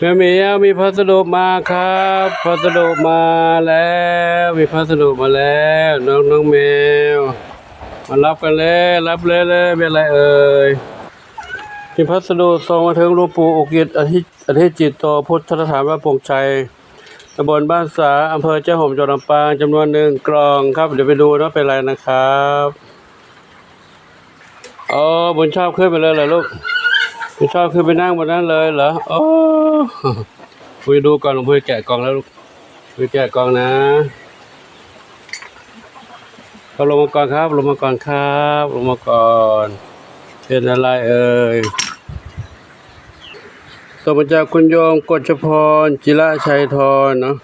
แม่เหมียวมีพัสดุมาครับ พัสดุมาแล้ว มีพัสดุมาแล้ว น้องน้องแมว มารับกันเลยรับเลยเลยเป็นไรเอ่ยมีพัสดุส่งมาถึงหลวงปู่อุกิจอธิอธิจิตโตพุทธสถานวัดปงชัยตำบลบ้านสาอำเภอเจ้าห่มจังหวัดลำปางจำนวนหนึ่งกล่องครับ เดี๋ยวไปดูนะเป็นไรนะครับอ๋อบุญชอบขึ้นไปเลยเหรอลูก ไม่ชอบขึ้นไปนั่งบนนั้นเลยเหรอโอ้คุยดูก่อนหลวงพ่อแกะกล่องแล้วลูกคุยแกะกล่องนะเขาลงมาก่อนครับลงมาก่อนครับ ลงมาก่อนเป็นอะไรเอ่ยส่งมาจากคุณโยมกฎชพรจิระชัยทรเนาะ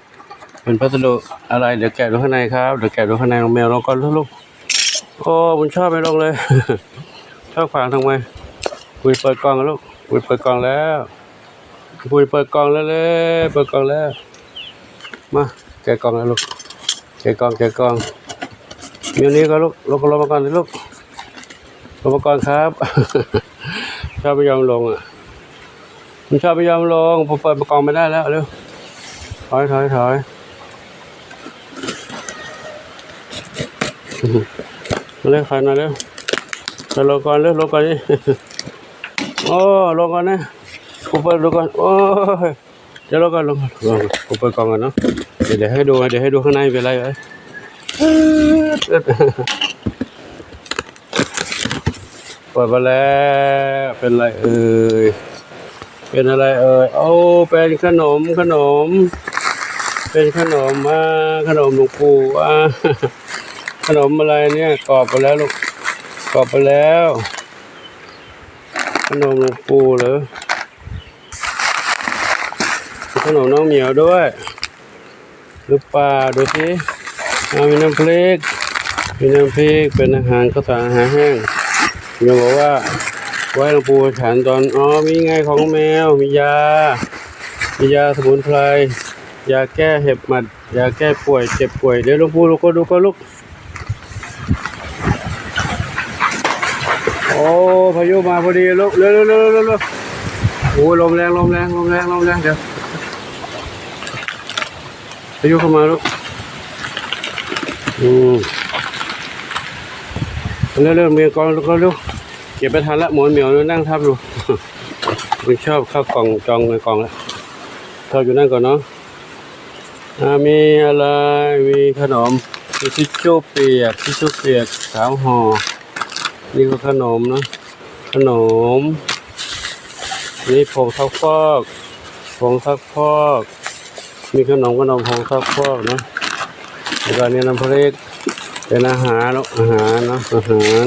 เป็นพัสดุอะไรเดี๋ยวแกะดูข้างในครับเดี๋ยวแกะดูข้างในของแมวลงก่อนลูกโอ้ผมชอบไม่ลงเลย ชอบขวางทำไม ปุยเปิดกล่องลูกปุยเปิดกล่องแล้วปุยเปิดกล่องแล้วเลยเปิดกล่องแล้ว มาแกะกล่องแล้วลูกแกะกล่องแกะกล่องเมีอันนี้ก็ลูกลงก็ลงมาก่อนสิลูกลงมาก่อนครับชอบไม่ยอมลงอะมันชอบไม่ยอมลงผมเปิดกล่องไม่ได้แล้วเร็วถอยถอยถอยมาเร็วถอยหน่อยเร็วถอยลงก่อนเร็วลงก่อนดิ โอ้ลงก่อนนะผมเปิดดูก่อนโอ้ยเดี๋ยวลงก่อนลงก่อนลงผมเปิดกล่องก่อนเนาะเดี๋ยวให้ดูเดี๋ยวให้ดูข้างในเป็นไรเอ้เปิดมาแล้วเป็นไรเอ่ยเป็นอะไรเอ่ยโอ้เป็นขนมขนม เป็นขนมอ่าขนมหลวงปู่อ่าขนมอะไรเนี่ยกรอบไปแล้วลูกกรอบไปแล้ว ขนมหลวงปู่เหรอขนมน้องเหมียวด้วยหรือเปล่าดูสิเอามีน้ำพริกมีน้ำพริกเป็นอาหารข้าวสารอาหารแห้งโยมบอกว่า ไว้หลวงปู่ฉันตอนอ๋อมีไงของแมวมียา มียาสมุนไพรยาแก้เห็บหมัดยาแก้ป่วยเจ็บป่วยเดี๋ยวหลวงปู่ลูกก็ดูก็ลูก โอ้ พายุมาพอดีลูกเร็วเร็วเร็วเร็วเร็วโอ้ลมแรงลมแรงลมแรงลมแรงเดี๋ยวพายุเข้ามาลูกอืมเร็วเร็วเมียกองลูกเร็วเก็บไปทันละหมอนเหมียวนั่งทับอยู่มันชอบเข้ากล่องจองในกล่องแล้วชอบอยู่นั่นก่อนเนาะมีอะไรมีขนมมีทิชชู่เปียกทิชชู่เปียกสามห่อ นี่ก็ขนมนะขนม นี่ผงซักฟอกผงซักฟอก มีขนมขนมผงซักฟอกนะแล้วก็นี่น้ำพริกเป็นอาหารนอะอาหารนะอาหาร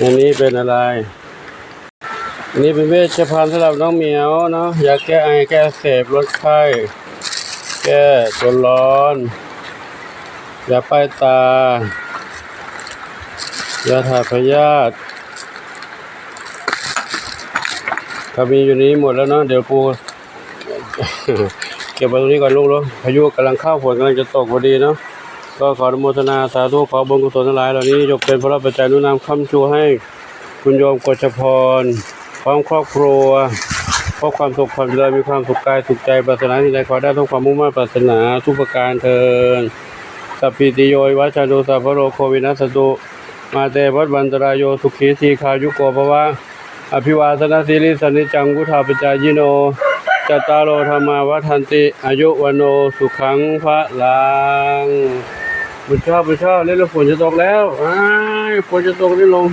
อันนี้เป็นอะไรอันนี้เป็นเวชภัณฑ์สำหรับน้องเหมียวเนาะยาแก้ไอแก้เสบลดไข้แก้ตัวร้อนยาป้ายตา ยาถ่ายพยาธิถ้ามีอยู่นี้หมดแล้วเนาะเดี๋ยวปูเก็บไว้ตรงนี้ก่อนลูกเนาะพายุกำลังเข้าฝนกำลังจะตกพอดีเนาะก็ขออนุโมทนาสาธุขอบุญกุศลทั้งหลายเหล่านี้ยกเป็นพระปัจจัยนุนำคำชูให้คุณโยมกฤษพรพร้อมครอบครัวเพราะความสุขความเจริญมีความสุขกายสุขใจปรารถนาที่ใดขอได้ทุกความมุ่งมั่นปรารถนาทุกประการเทินสัพพิติโยวัชชานุสัพพโรโควินัสตุ มาเตวัดวันตรายโยสุขีทีคายุโกภวะอภิวาทนาสิริสนิจังกุธาปจายโนจตารโอธรรมาวัฏันติ อายุวันโนสุขังพระลังบุญชอบบุญชอบเล่นแล้วฝนจะตกแล้วอฝนจะตกนี่ลง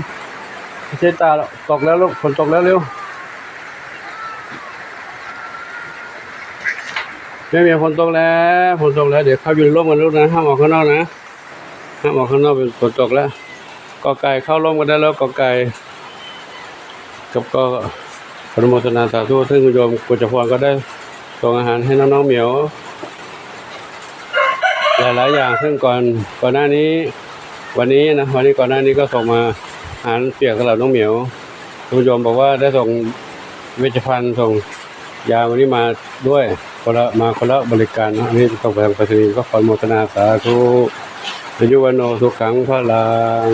ไม่ใช่ตาหรอตกแล้วลูกฝนตกแล้วเร็วไม่มีฝนตกแล้วฝนตกแล้ว เดี๋ยวเข้าอยู่ในร่มกันลูกนะห้ามออกข้างนอกนะห้ามออกข้างนอกเป็นฝนตกแล้ว อไก่เข้าร่วมกันได้แล้วกอไก่กับก็อนุโมทนาสาธุซึ่งคุณโยมกุจพรก็ได้ส่งอาหารให้น้องๆเหมียว หลายๆอย่างซึ่งก่อนก่อนหน้านี้ วันนี้นะวันนี้ก่อนหน้านี้ก็ส่งมาอาหารเปียกสำหรับน้องเหมียวคุณโยมบอกว่าได้ส่งเวชภัณฑ์ส่งยาวันนี้มาด้วยคนละมาคนละบริการนะนนี้ส่งไปทางไปรษณีย์ก็ขออนุโมทนาสาธุ อายุวันโนสุขังพระลัง